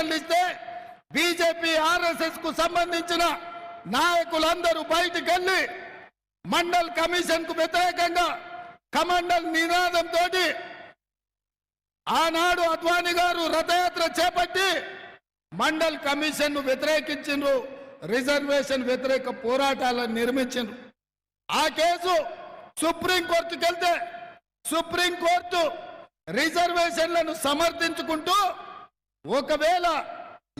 ఖండిస్తే BJP ఆర్ఎస్ఎస్కు సంబంధించిన నాయకులందరూ బయటికి మండల్ కమిషన్కు వ్యతిరేకంగా కమండల్ నినాదంతో ఆనాడు అద్వానీ గారు రథయాత్ర చేపట్టి మండల్ కమిషన్ను వ్యతిరేకించిండ్రు రిజర్వేషన్ వ్యతిరేక పోరాటాలను నిర్మించిండ్రు. ఆ కేసు సుప్రీంకోర్టుకెళ్తే సుప్రీంకోర్టు రిజర్వేషన్లను సమర్థించుకుంటూ ఒకవేళ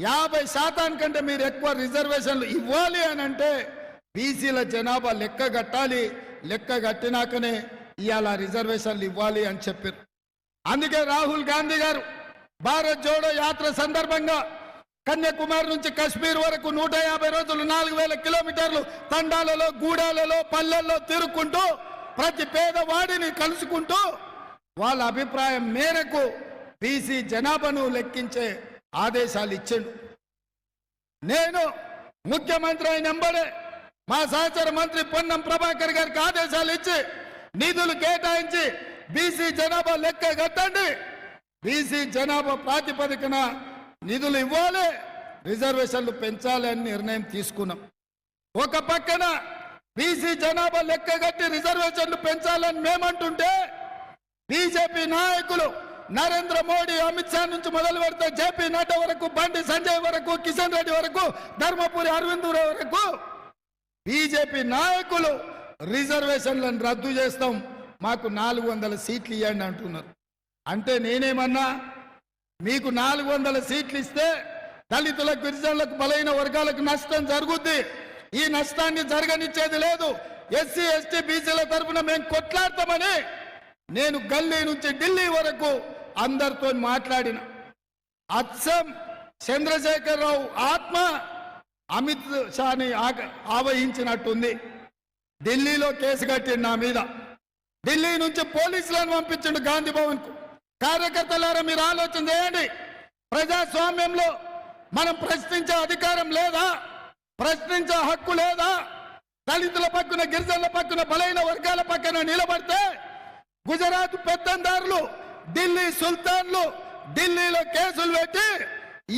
యాభై శాతం కంటే మీరు ఎక్కువ రిజర్వేషన్లు ఇవ్వాలి అని అంటే బీసీల జనాభా లెక్క కట్టాలి లెక్క కట్టినాకనే ఇవాళ రిజర్వేషన్లు ఇవ్వాలి అని చెప్పారు అందుకే రాహుల్ గాంధీ గారు భారత్ జోడో యాత్ర సందర్భంగా కన్యాకుమారి నుంచి కశ్మీర్ వరకు నూట యాభై రోజులు నాలుగు వేల కిలోమీటర్లు తండాలలో గూడాలలో పల్లెల్లో తిరుక్కుంటూ ప్రతి పేదవాడిని కలుసుకుంటూ వాళ్ళ అభిప్రాయం మేరకు బీసీ జనాభాను లెక్కించే ఆదేశాలు ఇచ్చిండు. నేను ముఖ్యమంత్రి అయిన ఎంబడే మా సహచర మంత్రి పొన్నం ప్రభాకర్ గారికి ఆదేశాలు ఇచ్చి నిధులు కేటాయించి బీసీ జనాభా లెక్క కట్టండి. బీసీ జనాభా ప్రాతిపదికన నిధులు ఇవ్వాలి రిజర్వేషన్లు పెంచాలి అని నిర్ణయం తీసుకున్నాం. ఒక పక్కన బీసీ జనాభా లెక్క కట్టి రిజర్వేషన్లు పెంచాలని మేమంటుంటే బీజేపీ నాయకులు నరేంద్ర మోడీ అమిత్ షా నుంచి మొదలు పెడితే జేపీ నడ్డా వరకు బండి సంజయ్ వరకు కిషన్ రెడ్డి వరకు ధర్మపురి అరవింద్ వరకు బీజేపీ నాయకులు రిజర్వేషన్లను రద్దు చేస్తాం. మాకు నాలుగు వందల సీట్లు ఇవ్వండి అంటున్నారు. అంటే నేనేమన్నా మీకు నాలుగు వందల సీట్లు ఇస్తే దళితులకు గిరిజనులకు బలైన వర్గాలకు నష్టం జరుగుద్ది. ఈ నష్టాన్ని జరగనిచ్చేది లేదు. ఎస్సీ ఎస్టీ బీసీల తరఫున మేము కొట్లాడతామని నేను గల్లీ నుంచి ఢిల్లీ వరకు అందరితో మాట్లాడిన. అచ్చం చంద్రశేఖరరావు ఆత్మ అమిత్ షాని ఆవహించినట్టుంది. ఢిల్లీలో కేసు కట్టిండు నా మీద. ఢిల్లీ నుంచి పోలీసులను పంపించిండు గాంధీ భవన్కు కార్యకర్తలారా మీరు ఆలోచన చేయండి. ప్రజాస్వామ్యంలో మనం ప్రశ్నించే అధికారం లేదా? ప్రశ్నించే హక్కు లేదా? దళితుల పక్కన గిరిజనుల పక్కన బలైన వర్గాల పక్కన నిలబడితే గుజరాత్ పెత్తందారులు ఢిల్లీ సుల్తాన్లు ఢిల్లీలో కేసులు పెట్టి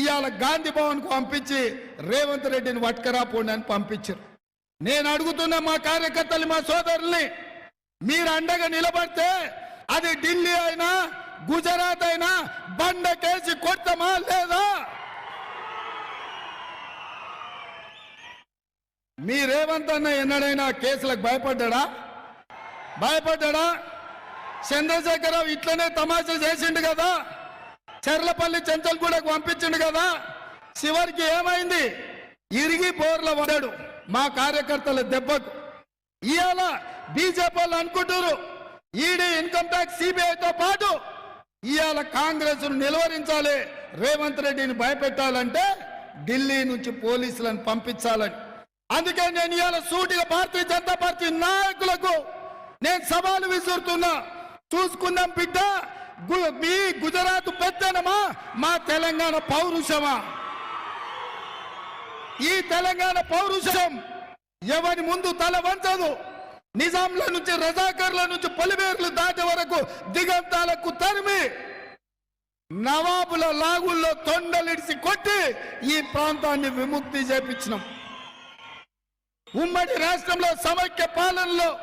ఇవాళ గాంధీ భవన్కు పంపించి రేవంత్ రెడ్డిని వట్కరాపోండి అని పంపించారు. నేను అడుగుతున్న మా కార్యకర్తలు మా సోదరుల్ని మీరు అండగా నిలబడితే అది ఢిల్లీ అయినా గుజరాత్ అయినా బండ కేసి కొట్టమా లేదా? మీ రేవంత్ అన్న ఎన్నడైనా కేసులకు భయపడ్డా భయపడ్డా చంద్రశేఖరరావు ఇట్లనే తమాషా చేసిండు కదా? చెర్లపల్లి చెంచల్గూడకు పంపించిండు కదా? చివరికి ఏమైంది? ఇరిగి బోర్ల పడ్డాడు మా కార్యకర్తల దెబ్బకు. ఇవాళ బీజేపీ వాళ్ళు అనుకుంటారు ఈడీ ఇన్కమ్ ట్యాక్స్ సిబిఐతో పాటు ఇవాళ కాంగ్రెస్ నిలువరించాలి రేవంత్ రెడ్డిని భయపెట్టాలంటే ఢిల్లీ నుంచి పోలీసులను పంపించాలని. అందుకే నేను ఇవాళ సూటిగా భారతీయ జనతా పార్టీ నాయకులకు నేను సవాలు విసురుతున్నా. చూసుకుందాం బిడ్డ. గు- మీ గుజరాత్ పెద్దనమా మా తెలంగాణ పౌరుషమా? ఈ తెలంగాణ పౌరుషం ఎవరి ముందు తల వంచదు. నిజాంల నుంచి రజాకర్ల నుంచి పొలిమేర్లు దాటే వరకు దిగంతాలకు తరిమి నవాబుల లాగుల్లో తొండలిడిసి కొట్టి ఈ ప్రాంతాన్ని విముక్తి చేపించినాం. ఉమ్మడి రాష్ట్రంలో సమైక్య పాలనలో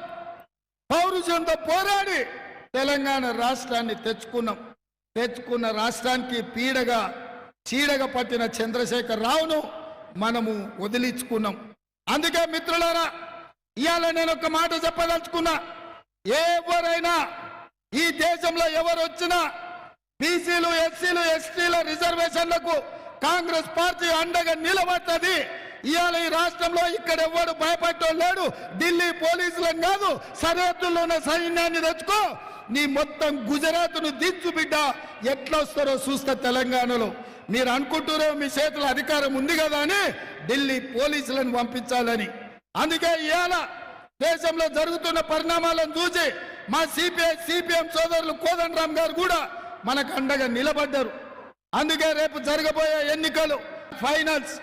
పౌరుషంతో పోరాడి తెలంగాణ రాష్ట్రాన్ని తెచ్చుకున్నాం. తెచ్చుకున్న రాష్ట్రానికి పీడగా చీడగా పట్టిన చంద్రశేఖర్ రావును మనము వదిలించుకున్నాం. అందుకే మిత్రులారా ఇవాళ నేను ఒక మాట చెప్పదలుచుకున్నా. ఎవరైనా ఈ దేశంలో ఎవరు వచ్చినా బీసీలు ఎస్సీలు ఎస్టీల రిజర్వేషన్లకు కాంగ్రెస్ పార్టీ అండగా నిలబడుతుంది. ఇవాళ ఈ రాష్ట్రంలో ఇక్కడ ఎవడు భయపడటం లేడు. ఢిల్లీ పోలీసులను కాదు సరిహద్దుల్లో ఉన్న సైన్యాన్ని తెచ్చుకో. నీ మొత్తం గుజరాత్ను దించు బిడ్డ. ఎట్లా వస్తారో చూస్తా తెలంగాణలో. మీరు అనుకుంటారో మీ చేతుల అధికారం ఉంది కదా అని ఢిల్లీ పోలీసులను పంపించాలని. అందుకే ఇవాళ దేశంలో జరుగుతున్న పరిణామాలను చూసి మా సిపిఐ సిపిఎం సోదరులు కోదండరామ్ గారు కూడా మనకు అండగా నిలబడ్డారు. అందుకే రేపు జరగబోయే ఎన్నికలు ఫైనల్స్.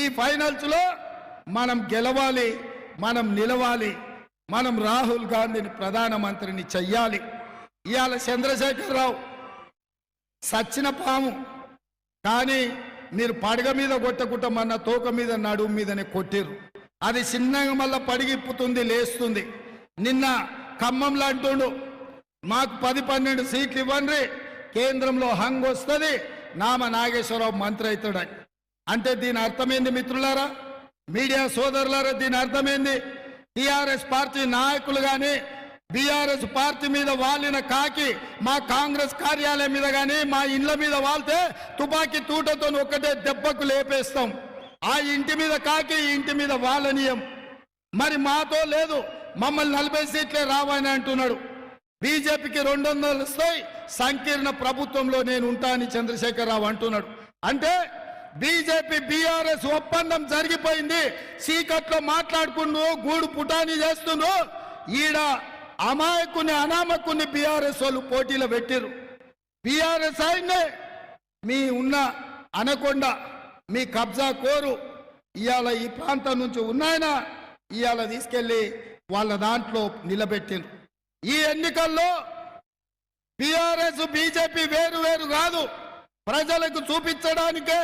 ఈ ఫైనల్స్లో మనం గెలవాలి మనం నిలవాలి మనం రాహుల్ గాంధీని ప్రధానమంత్రిని చెయ్యాలి. ఇవాళ చంద్రశేఖరరావు సచ్చిన పాము. కానీ మీరు పడగ మీద కొట్టకుంటామన్న తోక మీద నడుము మీదనే కొట్టిర్రు. అది చిన్నగా మళ్ళా పడిగిప్పుతుంది లేస్తుంది. నిన్న ఖమ్మంలో అంటుండు మాకు పది పన్నెండు సీట్లు ఇవ్వండి కేంద్రంలో హంగ్ వస్తుంది నామ నాగేశ్వరరావు మంత్రి అవుతాడని అంటే దీని అర్థమైంది మిత్రులారా? మీడియా సోదరులారా దీని అర్థమైంది? టిఆర్ఎస్ పార్టీ నాయకులు కానీ బీఆర్ఎస్ పార్టీ మీద వాలిన కాకి మా కాంగ్రెస్ కార్యాలయం మీద కానీ మా ఇండ్ల మీద వాళ్తే తుపాకీ తూటతో ఒక్కటే దెబ్బకు లేపేస్తాం. ఆ ఇంటి మీద కాకి ఇంటి మీద వాలనీయం. మరి మాతో లేదు. మమ్మల్ని నలభై సీట్లే రావని అంటున్నాడు. బీజేపీకి రెండు వందలు వస్తాయి. సంకీర్ణ ప్రభుత్వంలో నేను ఉంటానని చంద్రశేఖరరావు అంటున్నాడు. అంటే బీజేపీ బీఆర్ఎస్ ఒప్పందం జరిగిపోయింది. సీకట్లో మాట్లాడుకుంటూ గూడు పుటాని చేస్తుండ్రు. ఈడ అమాయకుని అనామకుని బీఆర్ఎస్ వాళ్ళు పోటీలో పెట్టిరు బీఆర్ఎస్ ఆయన్నే మీ ఉన్న అనకొండ మీ కబ్జా కోరు ఇవాళ ఈ ప్రాంతం నుంచి ఉన్నాయన ఇవాళ తీసుకెళ్ళి వాళ్ళ దాంట్లో నిలబెట్టిండ్రు ఈ ఎన్నికల్లో బీఆర్ఎస్ బీజేపీ వేరు వేరు కాదు. ప్రజలకు చూపించడానికే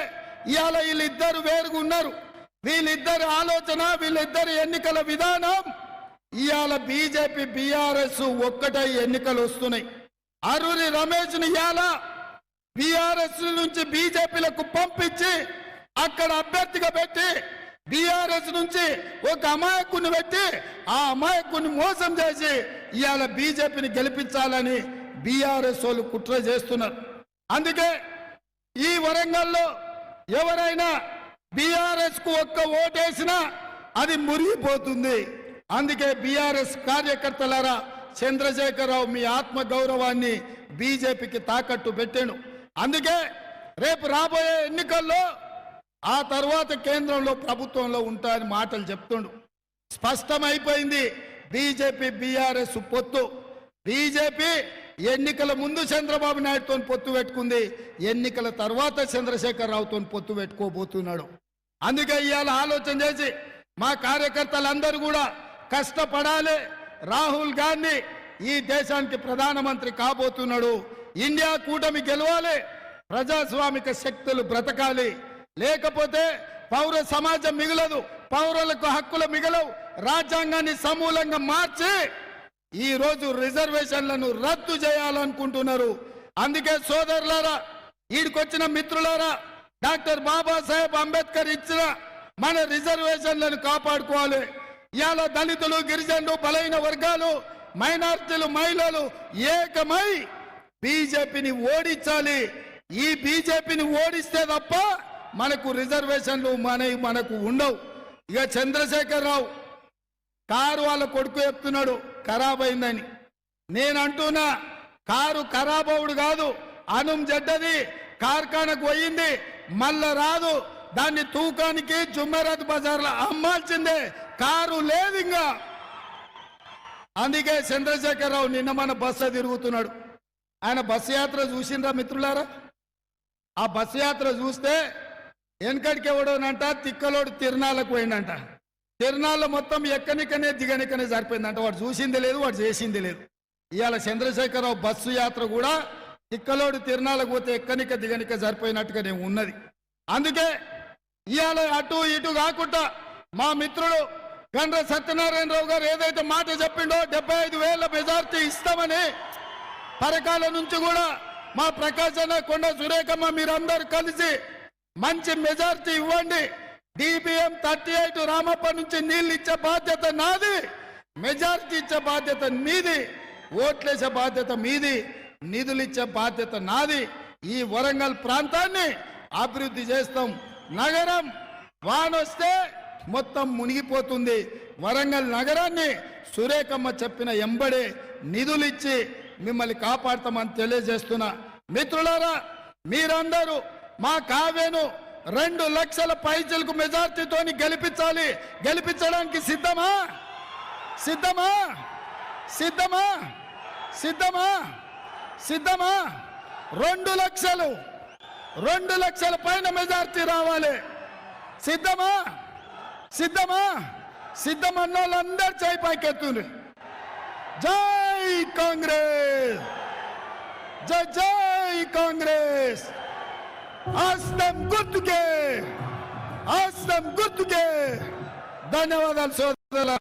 ఇవాళ వీళ్ళిద్దరు వేరుగా ఉన్నారు. వీళ్ళిద్దరి ఆలోచన వీళ్ళిద్దరి ఎన్నికల విధానం ఇవాళ బీజేపీ బీఆర్ఎస్ ఒక్కటై ఎన్నికలు వస్తున్నాయి. అరురి రమేష్ని ఇవాళ బీఆర్ఎస్ నుంచి బీజేపీలకు పంపించి అక్కడ అభ్యర్థిగా పెట్టి బీఆర్ఎస్ నుంచి ఒక అమాయకుని పెట్టి ఆ అమాయకుని మోసం చేసి ఇవాళ బీజేపీని గెలిపించాలని బీఆర్ఎస్ వాళ్ళు కుట్ర చేస్తున్నారు. అందుకే ఈ వరంగల్లో ఎవరైనా బీఆర్ఎస్కు ఒక్క ఓటేసినా అది మురిగిపోతుంది. అందుకే బీఆర్ఎస్ కార్యకర్తలారా చంద్రశేఖరరావు మీ ఆత్మ గౌరవాన్ని బీజేపీకి తాకట్టు పెట్టాను. అందుకే రేపు రాబోయే ఎన్నికల్లో ఆ తర్వాత కేంద్రంలో ప్రభుత్వంలో ఉంటాయని మాటలు చెప్తుండు. స్పష్టమైపోయింది బీజేపీ బీఆర్ఎస్ పొత్తు. బీజేపీ ఎన్నికల ముందు చంద్రబాబు నాయుడుతో పొత్తు పెట్టుకుంది ఎన్నికల తర్వాత చంద్రశేఖర్ రావుతో పొత్తు పెట్టుకోబోతున్నాడు. అందుకే ఇవాళ ఆలోచన చేసి మా కార్యకర్తలందరూ కూడా కష్టపడాలి. రాహుల్ గాంధీ ఈ దేశానికి ప్రధానమంత్రి కాబోతున్నాడు. ఇండియా కూటమి గెలవాలి. ప్రజాస్వామిక శక్తులు బ్రతకాలి. లేకపోతే పౌర సమాజం మిగలదు. పౌరులకు హక్కులు మిగలవు. రాజ్యాంగాన్ని సమూలంగా మార్చి ఈ రోజు రిజర్వేషన్లను రద్దు చేయాలనుకుంటున్నారు. అందుకే సోదరులారా ఈడికొచ్చిన మిత్రులారా డాక్టర్ బాబాసాహెబ్ అంబేద్కర్ ఇచ్చిన మన రిజర్వేషన్లను కాపాడుకోవాలి. ఇవాళ దళితులు గిరిజనులు బలైన వర్గాలు మైనార్టీలు మహిళలు ఏకమై బీజేపీని ఓడించాలి. ఈ బీజేపీని ఓడిస్తే తప్ప మనకు రిజర్వేషన్లు మన మనకు ఉండవు. ఇక చంద్రశేఖర్ రావు కారు వాళ్ళ కొడుకు చెప్తున్నాడు ఖరాబ్ అయిందని. నేను అంటున్నా కారు ఖరాబ్ అవుడు కాదు అనుం జడ్డది కార్ఖానకు పోయింది మళ్ళా రాదు. దాన్ని తూకానికి జుమ్మరాజ్ బజార్లో అమ్మాల్సిందే. కారు లేదు ఇంకా. అందుకే చంద్రశేఖరరావు నిన్న మన బస్సు తిరుగుతున్నాడు. ఆయన బస్సు యాత్ర చూసిండ్రా మిత్రులారా? ఆ బస్సు యాత్ర చూస్తే వెనకడికి ఎవడోనంట తిక్కలోడు తిరునాళ్ళకు పోయిందంట తిరునాళ్ళ మొత్తం ఎక్కనికనే దిగనికనే సరిపోయిందంట. వాడు చూసింది లేదు వాడు చేసింది లేదు. ఇవాళ చంద్రశేఖరరావు బస్సు యాత్ర కూడా తిక్కలోడు తిరునాళ్ళకు పోతే ఎక్కనిక దిగనిక సరిపోయినట్టుగానే ఉన్నది. అందుకే ఇవాళ అటు ఇటు కాకుండా మా మిత్రుడు గండ్ర సత్యనారాయణరావు గారు ఏదైతే మాట చెప్పిండో డెబ్బై ఐదు వేల మెజార్టీ ఇస్తామని పరకాల నుంచి కూడా మా ప్రకాశన కొండ సురేఖమ్మ మీరందరూ కలిసి మంచి మెజార్టీ ఇవ్వండి. డిబిఎం థర్టీ ఎయిట్ రామప్ప నుంచి నీళ్ళు ఇచ్చే బాధ్యత నాది. మెజార్టీ ఇచ్చే బాధ్యత మీది. ఓట్లేసే బాధ్యత మీది. నిధులు ఇచ్చే బాధ్యత నాది. ఈ వరంగల్ ప్రాంతాన్ని అభివృద్ధి చేస్తాం. నగరం వానొస్తే మొత్తం మునిగిపోతుంది. వరంగల్ నగరాన్ని సురేఖమ్మ చెప్పిన ఎంబడే నిధులిచ్చి మిమ్మల్ని కాపాడతామని తెలియజేస్తున్నా మిత్రులారా మీరందరూ మా కావ్యను రెండు లక్షల పైచలకు మెజార్టీతోని గెలిపించాలి. గెలిపించడానికి సిద్ధమా? సిద్ధమా? సిద్ధమా? సిద్ధమా? సిద్ధమా? రెండు లక్షలు రెండు లక్షల పైన మెజార్టీ రావాలి. సిద్ధమా? సిద్ధమా? సిద్ధమన్న వాళ్ళందరూ చేయి పైకెత్తుంది జై కాంగ్రెస్! జై జై కాంగ్రెస్! హస్తం గుర్తుకే! హస్తం గుర్తుకే! ధన్యవాదాలు సోదరుల